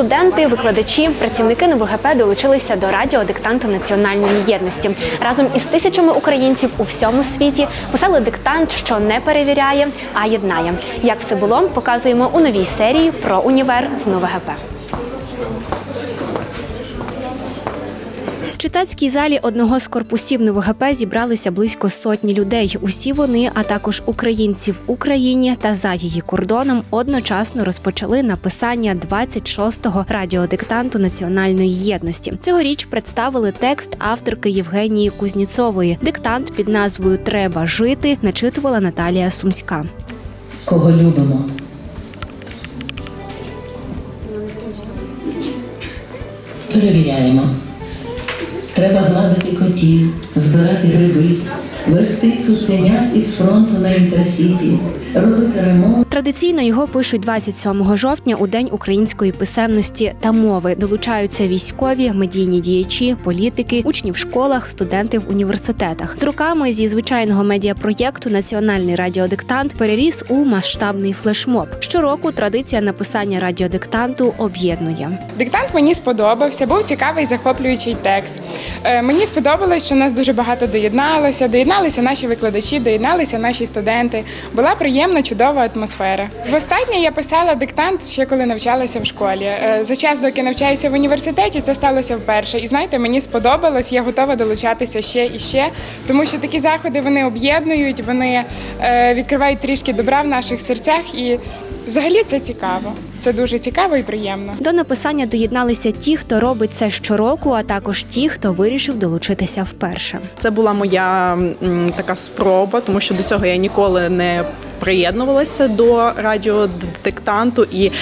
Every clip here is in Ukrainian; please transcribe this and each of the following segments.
Студенти, викладачі, працівники НВГП долучилися до радіодиктанту національної єдності. Разом із тисячами українців у всьому світі писали диктант, що не перевіряє, а єднає. Як все було, показуємо у новій серії про універ з НВГП. Читацькій залі одного з корпусів НВГП зібралися близько сотні людей. Усі вони, а також українці в Україні та за її кордоном, одночасно розпочали написання 26-го радіодиктанту національної єдності. Цьогоріч представили текст авторки Євгенії Кузніцової. Диктант під назвою Треба жити начитувала Наталія Сумська. кого любимо. Перевіряємо. Треба гладити котів, збирати гриби, вести цуценят із фронту на інтерсіті, робити ремонт. Традиційно його пишуть 27 жовтня у день української писемності та мови. Долучаються військові, медійні діячі, політики, учні в школах, студенти в університетах. З руками зі звичайного медіапроєкту Національний радіодиктант переріс у масштабний флешмоб. Щороку традиція написання радіодиктанту об'єднує. Диктант мені сподобався, був цікавий захоплюючий текст. Е, Мені сподобалось, що нас дуже багато доєдналося. Доєдналися наші викладачі, доєдналися наші студенти. Була приємна, чудова атмосфера. Востаннє я писала диктант ще коли навчалася в школі. Е, За час, доки навчаюся в університеті, це сталося вперше. І знаєте, мені сподобалось, я готова долучатися ще і ще, тому що такі заходи вони об'єднують, вони е, відкривають трішки добра в наших серцях і. Взагалі це цікаво. Це дуже цікаво і приємно. До написання доєдналися ті, хто робить це щороку, а також ті, хто вирішив долучитися вперше. Це була моя м, така спроба, тому що до цього я ніколи не приєднувалася до радіодиктанту, і е,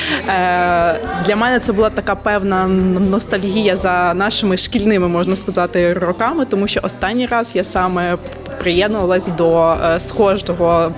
для мене це була така певна ностальгія за нашими шкільними, можна сказати, роками, тому що останній раз я саме приєднувалась до е, схожого,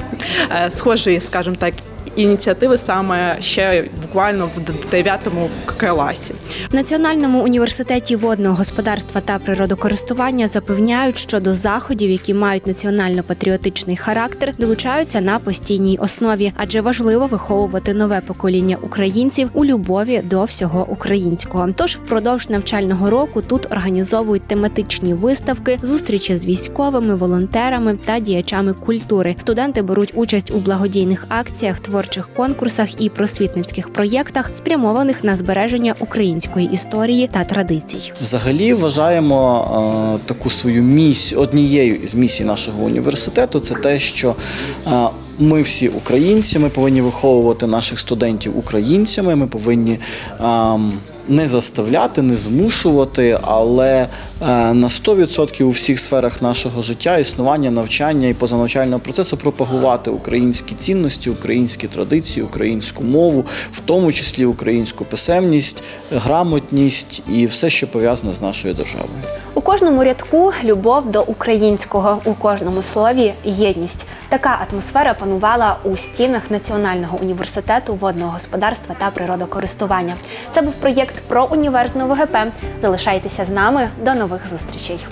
е, схожої, скажімо так. Ініціативи саме ще буквально в 9 класі. В Національному університеті водного господарства та природокористування запевняють, що до заходів, які мають національно-патріотичний характер, долучаються на постійній основі, адже важливо виховувати нове покоління українців у любові до всього українського. Тож впродовж навчального року тут організовують тематичні виставки, зустрічі з військовими, волонтерами та діячами культури. Студенти беруть участь у благодійних акціях, творчих конкурсах і просвітницьких проєктах, спрямованих на збереження української історії та традицій. Взагалі вважаємо е, таку свою місію однією із місій нашого університету. Це те, що е, ми всі українці, ми повинні виховувати наших студентів українцями. Ми повинні ем, не заставляти, не змушувати, але е, на 100% у всіх сферах нашого життя, існування, навчання і позанавчального процесу пропагувати українські цінності, українські традиції, українську мову, в тому числі українську писемність, грамотність і все, що пов'язане з нашою державою. У кожному рядку любов до українського, у кожному слові єдність. Така атмосфера панувала у стінах Національного університету водного господарства та природокористування. Це був проєкт про універс нового ГП. Залишайтеся з нами. До нових зустрічей.